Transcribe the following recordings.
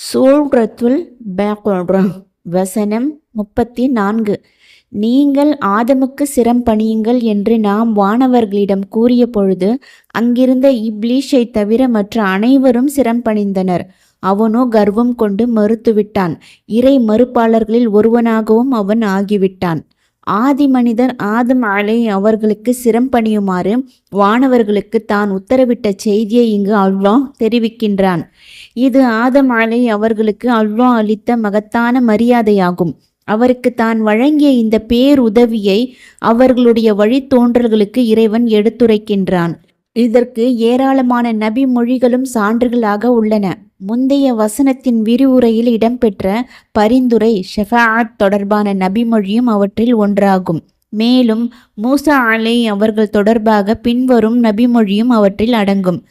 சூழ்ரத்துல் பக்ர வசனம் முப்பத்தி நான்கு நீங்கள் ஆதமுக்கு சிரம் பணியுங்கள் என்று நாம் வானவர்களிடம் கூறிய பொழுது அங்கிருந்த இப்லீஷை தவிர மற்ற அனைவரும் சிரம் பணிந்தனர். அவனோ கர்வம் கொண்டு மறுத்துவிட்டான். இறை மறுப்பாளர்களில் ஒருவனாகவும் அவன் ஆகிவிட்டான். ஆதி மனிதர் ஆதம் அலை அவர்களுக்கு சிரம் பணியுமாறு வானவர்களுக்கு தான் உத்தரவிட்ட செய்தியை இங்கு அல்வாஹ் தெரிவிக்கின்றான். இது ஆதம் அலை அவர்களுக்கு அல்வாஹ் அளித்த மகத்தான மரியாதையாகும். அவருக்கு தான் வழங்கிய இந்த பேருதவியை அவர்களுடைய வழித்தோன்றல்களுக்கு இறைவன் எடுத்துரைக்கின்றான். இதற்கு ஏராளமான நபி மொழிகளும் சான்றுகளாக உள்ளன. முந்தைய வசனத்தின் விரிவுரையில் இடம்பெற்ற பரிந்துரை ஷெஃபாத் தொடர்பான நபிமொழியும் அவற்றில் ஒன்றாகும். மேலும் மூசா அலை அவர்கள் தொடர்பாக பின்வரும் நபிமொழியும் அவற்றில் அடங்கும்.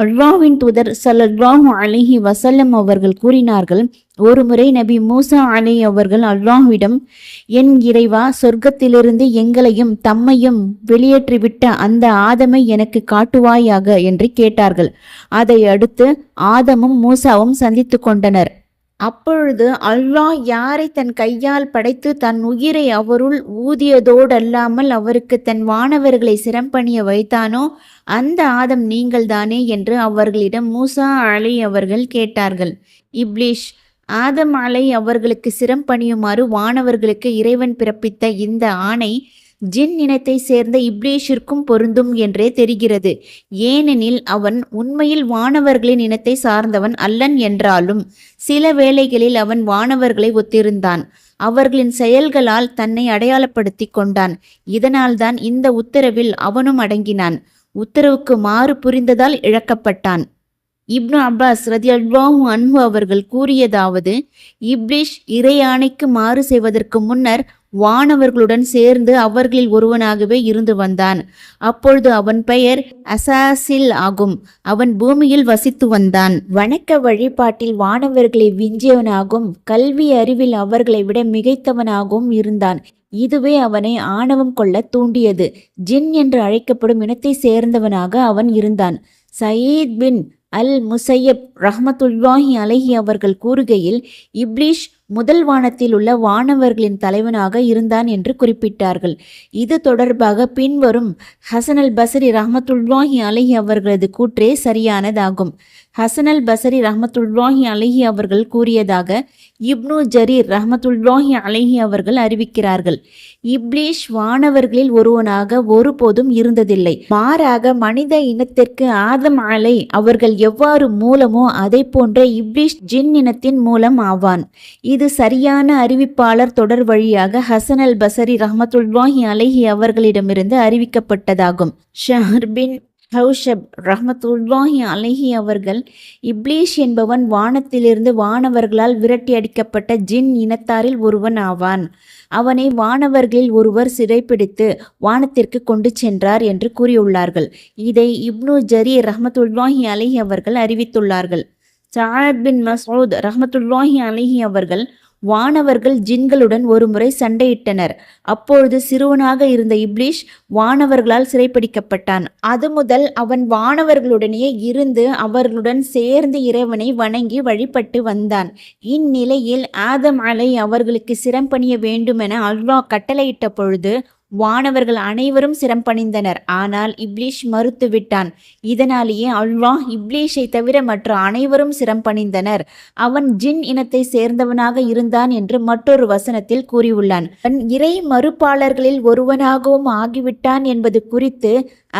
அல்வாவின் தூதர் சல்லல்லாஹு அலிஹி வசல்லம் அவர்கள் கூறினார்கள் ஒருமுறை நபி மூசா அலி அவர்கள் அல்லாஹ்விடம் என் இறைவா சொர்க்கத்திலிருந்து எங்களையும் தம்மையும் வெளியேற்றிவிட்ட அந்த ஆதமை எனக்கு காட்டுவாயாக என்று கேட்டார்கள். அதை அடுத்து ஆதமும் மூசாவும் சந்தித்து கொண்டனர். அப்பொழுது அல்லாஹ் யாரை தன் கையால் படைத்து தன் உயிரை அவருள் ஊதியதோடல்லாமல் அவருக்கு தன் வானவர்களை சிறம்பணிய வைத்தானோ அந்த ஆதம் நீங்கள்தானே என்று அவர்களிடம் மூசா அலை அவர்கள் கேட்டார்கள். இப்ளிஷ் ஆதம் அலை அவர்களுக்கு சிரம் பணியுமாறு வானவர்களுக்கு இறைவன் பிறப்பித்த இந்த ஆணை ஜின் இனத்தை சேர்ந்த இப்ளீஷிற்கும் பொருந்தும் என்றே தெரிகிறது. ஏனெனில் அவன் உண்மையில் வானவர்களின் இனத்தை சார்ந்தவன் அல்லன் என்றாலும் சில வேளைகளில் அவன் வானவர்களை ஒத்திருந்தான். அவர்களின் செயல்களால் தன்னை அடையாளப்படுத்தி கொண்டான். இதனால்தான் இந்த உத்தரவில் அவனும் அடங்கினான். உத்தரவுக்கு மாறு புரிந்ததால் இழக்கப்பட்டான். இப்னு அப்பாஸ் ரதியல்வாஹு அன்பு அவர்கள் கூறியதாவது இப்ளிஷ் இறையானைக்கு மாறு செய்வதற்கு முன்னர் வானவர்களுடன் சேர்ந்து அவர்களில் ஒருவனாகவே இருந்து வந்தான். அப்பொழுது அவன் பெயர் அசாசில் ஆகும். அவன் பூமியில் வசித்து வந்தான். வணக்க வழிபாட்டில் வானவர்களை விஞ்சியவனாகவும் கல்வி அறிவில் அவர்களை விட மிகைத்தவனாகவும் இருந்தான். இதுவே அவனை ஆணவம் கொள்ள தூண்டியது. ஜின் என்று அழைக்கப்படும் இனத்தை சேர்ந்தவனாக அவன் இருந்தான். சயீத் பின் அல் முசையப் ரஹமத்துல்லாஹி அலஹி அவர்கள் கூறுகையில் இப்லீஷ் முதல் வானத்தில் உள்ள வானவர்களின் தலைவனாக இருந்தான் என்று குறிப்பிட்டார்கள். இது தொடர்பாக பின்வரும் ஹசன் அல் பசரி ரஹமத்துல்லாஹி அலஹி அவர்களது கூற்றே சரியானதாகும். ஹசன் அல் பசரி ரஹமத்துல்லாஹி அலஹி அவர்கள் கூறியதாக இப்னு ஜரீர் ரஹமத்துல்லாஹி அலஹி அவர்கள் அறிவிக்கிறார்கள். இப்லீஷ் வானவர்களில் ஒருவனாக ஒருபோதும் இருந்ததில்லை. மாறாக மனித இனத்திற்கு ஆதம் அலை அவர்கள் எவ்வாறு மூலமோ அதை போன்ற இப்லீஷ் ஜின் இனத்தின் மூலம் ஆவான். இது சரியான அறிவிப்பாளர் தொடர் வழியாக ஹசன் அல் பசரி ரஹமத்துல்லாஹி அலஹி அவர்களிடமிருந்து அறிவிக்கப்பட்டதாகும். ஷஹர் பின் ஹவுஷப் ரஹமத்துல்லாஹி அலஹி அவர்கள் இப்லீஷ் என்பவன் வானத்திலிருந்து வானவர்களால் விரட்டி அடிக்கப்பட்ட ஜின் இனத்தாரில் ஒருவன் ஆவான். அவனை வானவர்களில் ஒருவர் சிறைப்பிடித்து வானத்திற்கு கொண்டு சென்றார் என்று கூறியுள்ளார்கள். இதை இப்னு ஜரி ரஹமத்துல்லாஹி அலஹி அவர்கள் அறிவித்துள்ளார்கள். சாத் பின் மசூத் ரஹமத்துல்லாஹி அலிஹி அவர்கள் வானவர்கள் ஜின்களுடன் ஒருமுறை சண்டையிட்டனர். அப்பொழுது சிறுவனாக இருந்த இப்லீஷ் வானவர்களால் சிறைப்பிடிக்கப்பட்டான். அது முதல் அவன் வானவர்களுடனே இருந்து அவர்களுடன் சேர்ந்து இறைவனை வணங்கி வழிபட்டு வந்தான். இந்நிலையில் ஆதம் அலை அவர்களுக்கு சிரம் பணிய வேண்டுமென அல்வா கட்டளையிட்ட பொழுது வானவர்கள் அனைவரும் சிரம் பணிந்தனர் ஆனால் இப்லீஷ் மறுத்துவிட்டான். இதனாலேயே அல்வாஹ் இப்லீஷை தவிர மற்ற அனைவரும் சிரம் பணிந்தனர் அவன் ஜின் இனத்தை சேர்ந்தவனாக இருந்தான் என்று மற்றொரு வசனத்தில் கூறியுள்ளான். அவன் இறை மறுப்பாளர்களில் ஒருவனாகவும் ஆகிவிட்டான் என்பது குறித்து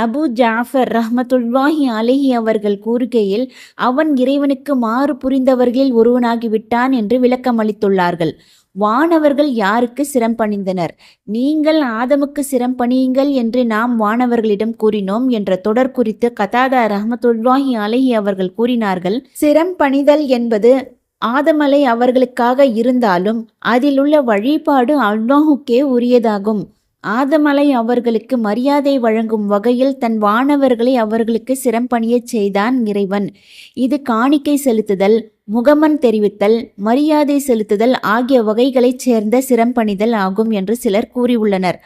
அபு ஜாஃபர் ரஹமத்துல்வாஹி அலிஹி அவர்கள் கூறுகையில் அவன் இறைவனுக்கு மாறு புரிந்தவர்களில் ஒருவனாகிவிட்டான் என்று விளக்கமளித்துள்ளார்கள். வானவர்கள் யாருக்கு சிரம் பணிந்தனர்? நீங்கள் ஆதமுக்கு சிரம் பணியுங்கள் என்று நாம் வானவர்களிடம் கூறினோம் என்ற தொடர் குறித்து கதாதா ரஹமத்துல்லாஹி அலஹி அவர்கள் கூறினார்கள் சிரம் பணிதல் என்பது ஆதமலை அவர்களுக்காக இருந்தாலும் அதிலுள்ள வழிபாடு அல்லாஹுக்கே உரியதாகும். ஆதமலை அவர்களுக்கு மரியாதை வழங்கும் வகையில் தன் வானவர்களை அவர்களுக்கு சிறம்பணியச் செய்தான் இறைவன். இது காணிக்கை செலுத்துதல் முகமன் தெரிவித்தல் மரியாதை செலுத்துதல் ஆகிய வகைகளைச் சேர்ந்த சிறம்பணிதல் ஆகும் என்று சிலர் கூறியுள்ளனர்.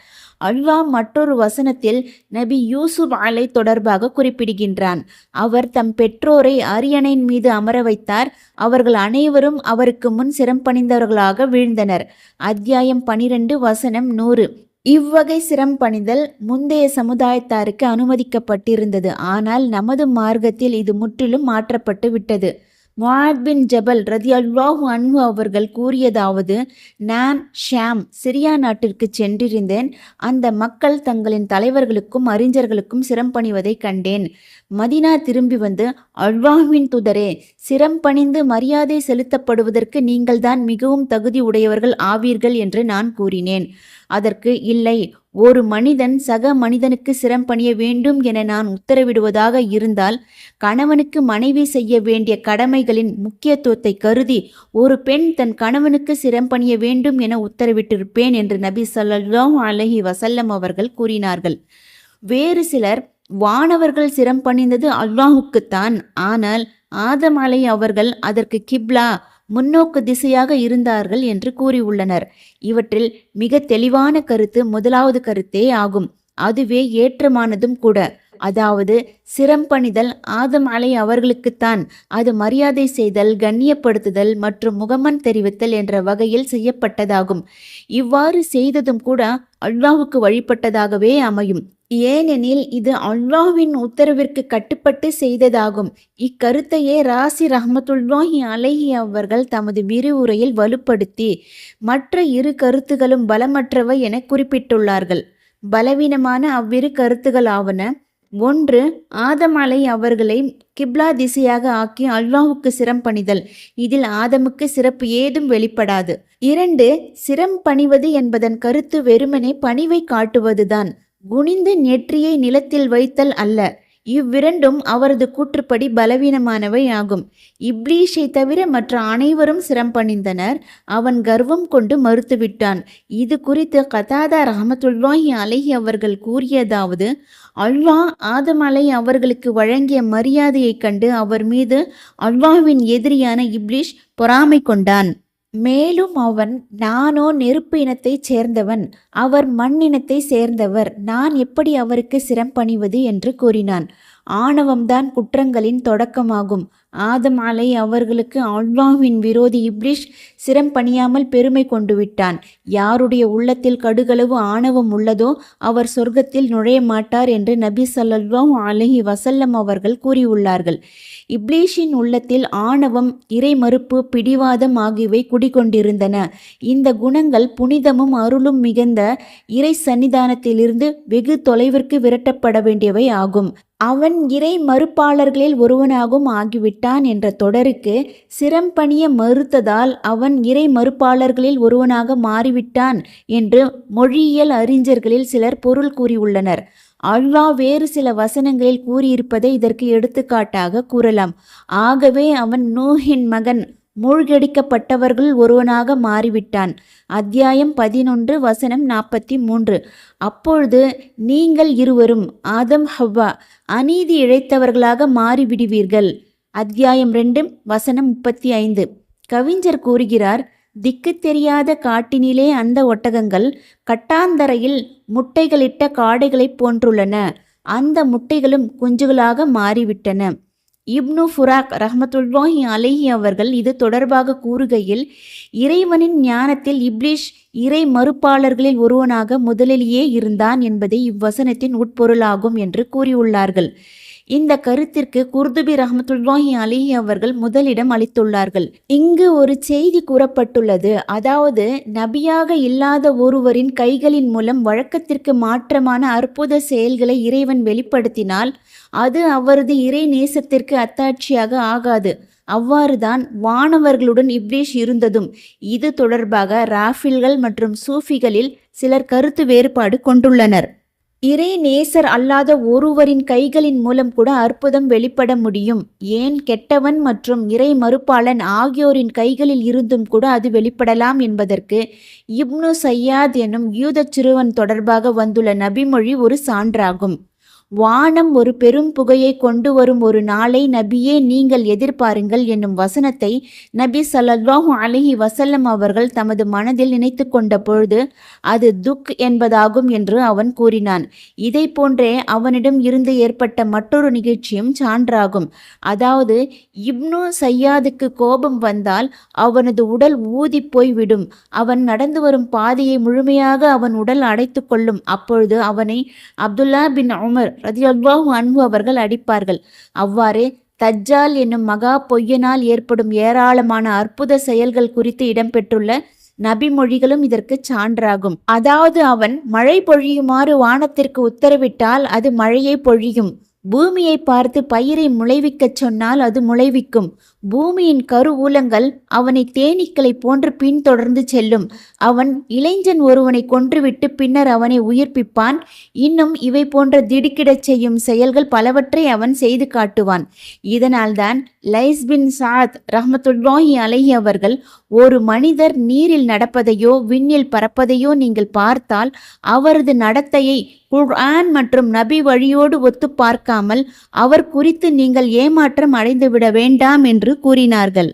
அல்லாஹ் மற்றொரு வசனத்தில் நபி யூசுப் அலை தொடர்பாக குறிப்பிடுகின்றான். அவர் தம் பெற்றோரை அரியணையின் மீது அமர வைத்தார். அவர்கள் அனைவரும் அவருக்கு முன் சிரம்பணிந்தவர்களாக வீழ்ந்தனர். அத்தியாயம் பனிரெண்டு வசனம் நூறு. இவ்வகை சிரம்பணிதல் முந்தைய சமுதாயத்தாருக்கு அனுமதிக்கப்பட்டிருந்தது. ஆனால் நமது மார்க்கத்தில் இது முற்றிலும் மாற்றப்பட்டு விட்டது. முஆத் பின் ஜபல் ரதியல்லாஹு அன்பு அவர்கள் கூறியதாவது நான் ஷாம் சிரியா நாட்டிற்கு சென்றிருந்தேன். அந்த மக்கள் தங்களின் தலைவர்களுக்கும் அறிஞர்களுக்கும் சிரம் பணிவதை கண்டேன். மதினா திரும்பி வந்து அல்வாஹ்வின் துதரே சிரம்பணிந்து மரியாதை செலுத்தப்படுவதற்கு நீங்கள்தான் மிகவும் தகுதி உடையவர்கள் ஆவீர்கள் என்று நான் கூறினேன். அதற்கு இல்லை ஒரு மனிதன் சக மனிதனுக்கு சிரம் பணிய வேண்டும் என நான் உத்தரவிடுவதாக இருந்தால் கணவனுக்கு மனைவி செய்ய வேண்டிய கடமைகளின் முக்கியத்துவத்தை கருதி ஒரு பெண் தன் கணவனுக்கு சிரம் பணிய வேண்டும் என உத்தரவிட்டிருப்பேன் என்று நபி ஸல்லல்லாஹு அலஹி வசல்லம் அவர்கள் கூறினார்கள். வேறு சிலர் வானவர்கள் சிரம் பணிந்தது அல்லாஹுக்குத்தான். ஆனால் ஆதம் அலை அவர்கள் அதற்கு கிப்லா முன்னோக்கு திசையாக இருந்தார்கள் என்று கூறியுள்ளனர். இவற்றில் மிக தெளிவான கருத்து முதலாவது கருத்தே ஆகும். அதுவே ஏற்றமானதும் கூட. அதாவது சிரம்பணிதல் ஆதம் அலை அவர்களுக்குத்தான். அது மரியாதை செய்தல் கண்ணியப்படுத்துதல் மற்றும் முகமன் தெரிவித்தல் என்ற வகையில் செய்யப்பட்டதாகும். இவ்வாறு செய்ததும் கூட அல்லாஹுக்கு வழிபட்டதாகவே அமையும். ஏனெனில் இது அல்லாஹ்வின் உத்தரவிற்கு கட்டுப்பட்டு செய்ததாகும். இக்கருத்தையே ராசி ரஹமத்துல்லாஹி அலைஹி அவர்கள் தமது விரிவுரையில் வலுப்படுத்தி மற்ற இரு கருத்துகளும் பலமற்றவை என குறிப்பிட்டுள்ளார்கள். பலவீனமான அவ்விரு கருத்துகள் ஆவன ஒன்று ஆதமலை அவர்களை கிப்லா திசையாக ஆக்கி அல்லாஹுக்கு சிரம் பணிதல். இதில் ஆதமுக்கு சிறப்பு ஏதும் வெளிப்படாது. இரண்டு சிரம் பணிவது என்பதன் கருத்து வெறுமனே பணிவை காட்டுவதுதான். குனிந்து நெற்றியை நிலத்தில் வைத்தல் அல்ல. இவ்விரண்டும் அவரது கூற்றுப்படி பலவீனமானவை ஆகும். இப்ளீஷை தவிர மற்ற அனைவரும் சிரம் பணிந்தனர். அவன் கர்வம் கொண்டு மறுத்துவிட்டான். இது குறித்து கதாதா ரஹமத்துல்லாஹி அலஹி அவர்கள் கூறியதாவது அல்வாஹ் ஆதம் அலை அவர்களுக்கு வழங்கிய மரியாதையைக் கண்டு அவர் மீது அல்வாஹ்வின் எதிரியான இப்லீஷ் பொறாமை கொண்டான். மேலும் அவன் நானோ நெருப்பு இனத்தைச் சேர்ந்தவன் அவர் மண் இனத்தைச் சேர்ந்தவர் நான் எப்படி அவருக்கு சிரம் பணிவது? என்று கூறினான். ஆணவம்தான் குற்றங்களின் தொடக்கமாகும். ஆதம் அலை அவர்களுக்கு அல்லாஹ்வின் விரோதி இப்ரிஷ் சிரம் பணியாமல் பெருமை கொண்டு விட்டான். யாருடைய உள்ளத்தில் கடுகளவு ஆணவம் உள்ளதோ அவர் சொர்க்கத்தில் நுழைய மாட்டார் என்று நபி சல்லாஹ் அலஹி வசல்லம் அவர்கள் கூறியுள்ளார்கள். இப்லீஷின் உள்ளத்தில் ஆணவம் இறை மறுப்பு பிடிவாதம் ஆகியவை குடிகொண்டிருந்தன. இந்த குணங்கள் புனிதமும் அருளும் மிகுந்த இறை சன்னிதானத்திலிருந்து வெகு தொலைவிற்கு விரட்டப்பட வேண்டியவை ஆகும். அவன் இறை மறுப்பாளர்களில் ஒருவனாகவும் ஆகிவிட்டான். என்ற தொடருக்கு சிரம்பணிய மறுத்ததால் அவன் இறை மறுப்பாளர்களில் ஒருவனாக மாறிவிட்டான் என்று மொழியியல் அறிஞர்களில் சிலர் பொருள் கூறியுள்ளனர். அல்வா வேறு சில வசனங்களில் கூறியிருப்பதை இதற்கு எடுத்துக்காட்டாக கூறலாம். ஆகவே அவன் நூஹின் மகன் மூழ்கடிக்கப்பட்டவர்கள் ஒருவனாக மாறிவிட்டான். அத்தியாயம் பதினொன்று வசனம் நாற்பத்தி மூன்று. அப்பொழுது நீங்கள் இருவரும் ஆதம் ஹவ்வா அநீதி இழைத்தவர்களாக மாறிவிடுவீர்கள். அத்தியாயம் ரெண்டு வசனம் முப்பத்தி ஐந்து. கவிஞர் கூறுகிறார் திக்கு தெரியாத காட்டினிலே அந்த ஒட்டகங்கள் கட்டாந்தரையில் முட்டைகளிட்ட காடைகளைப் போன்றுள்ளன. அந்த முட்டைகளும் குஞ்சுகளாக மாறிவிட்டன. இப்னு ஃபுராக் ரஹமத்துல்லாஹி அலைஹி அவர்கள் இது தொடர்பாக கூறுகையில் இறைவனின் ஞானத்தில் இப்லிஷ் இறை மறுப்பாளர்களில் ஒருவனாக முதலிலேயே இருந்தான் என்பதே இவ்வசனத்தின் உட்பொருளாகும் என்று கூறியுள்ளார்கள். இந்த கருத்திற்கு குர்துபி ரஹமத்துல்லாஹி அலிஹி அவர்கள் முதலிடம் அளித்துள்ளார்கள். இங்கு ஒரு செய்தி கூறப்பட்டுள்ளது. அதாவது நபியாக இல்லாத ஒருவரின் கைகளின் மூலம் வழக்கத்திற்கு மாற்றமான அற்புத செயல்களை இறைவன் வெளிப்படுத்தினால் அது அவரது இறை நேசத்திற்கு அத்தாட்சியாக ஆகாது. அவ்வாறுதான் வானவர்களுடன் இப்லீஷ் இருந்ததும். இது தொடர்பாக ராஃபில்கள் மற்றும் சூஃபிகளில் சிலர் கருத்து வேறுபாடு கொண்டுள்ளனர். இறை நேசர் அல்லாத ஒருவரின் கைகளின் மூலம் கூட அற்புதம் வெளிப்பட முடியும். ஏன் கெட்டவன் மற்றும் இறை மறுப்பாளன் ஆகியோரின் கைகளில் இருந்தும் கூட அது வெளிப்படலாம் என்பதற்கு இப்னு சையாத் எனும் யூதச் சிறுவன் தொடர்பாக வந்துள்ள நபிமொழி ஒரு சான்றாகும். வானம் ஒரு பெரும் புகையை கொண்டு வரும் ஒரு நாளை நபியே நீங்கள் எதிர்பாருங்கள் என்னும் வசனத்தை நபி சல்லாஹூ அலஹி வசல்லம் அவர்கள் தமது மனதில் நினைத்து கொண்ட பொழுது அது துக் என்பதாகும் என்று அவன் கூறினான். இதை போன்றே அவனிடம் இருந்து ஏற்பட்ட மற்றொரு நிகழ்ச்சியும் சான்றாகும். அதாவது இப்னு சையாதுக்கு கோபம் வந்தால் அவனது உடல் ஊதி போய்விடும். அவன் நடந்து வரும் பாதையை முழுமையாக அவன் உடல் அடைத்து கொள்ளும். அப்பொழுது அவனை அப்துல்லா பின் உமர் ரதியல்லாஹு அன்பு அவர்கள் அடிப்பார்கள். அவ்வாறே தஜ்ஜால் என்னும் மகா பொய்யனால் ஏற்படும் ஏராளமான அற்புத செயல்கள் குறித்து இடம்பெற்றுள்ள நபி மொழிகளும் இதற்கு சான்றாகும். அதாவது அவன் மழை பொழியுமாறு வானத்திற்கு உத்தரவிட்டால் அது மழையை பொழியும். பூமியை பார்த்து பயிரை முளைவிக்கச் சொன்னால் அது முளைவிக்கும். பூமியின் கருவூலங்கள் அவனை தேனீக்களை போன்று பின்தொடர்ந்து செல்லும். அவன் இளைஞன் ஒருவனை கொன்றுவிட்டு பின்னர் அவனை உயிர்ப்பிப்பான். இன்னும் இவை போன்ற திடுக்கிடச் செய்யும் செயல்கள் பலவற்றை அவன் செய்து காட்டுவான். இதனால்தான் லைஸ் பின் சாத் ரஹமத்துல்லாஹி அலஹி அவர்கள் ஒரு மனிதர் நீரில் நடப்பதையோ விண்ணில் பறப்பதையோ நீங்கள் பார்த்தால் அவரது நடத்தையை குர்ஆன் மற்றும் நபி வழியோடு ஒத்து பார்க்காமல் அவர் குறித்து நீங்கள் ஏமாற்றம் அடைந்துவிட வேண்டாம் என்று கூறினார்கள்.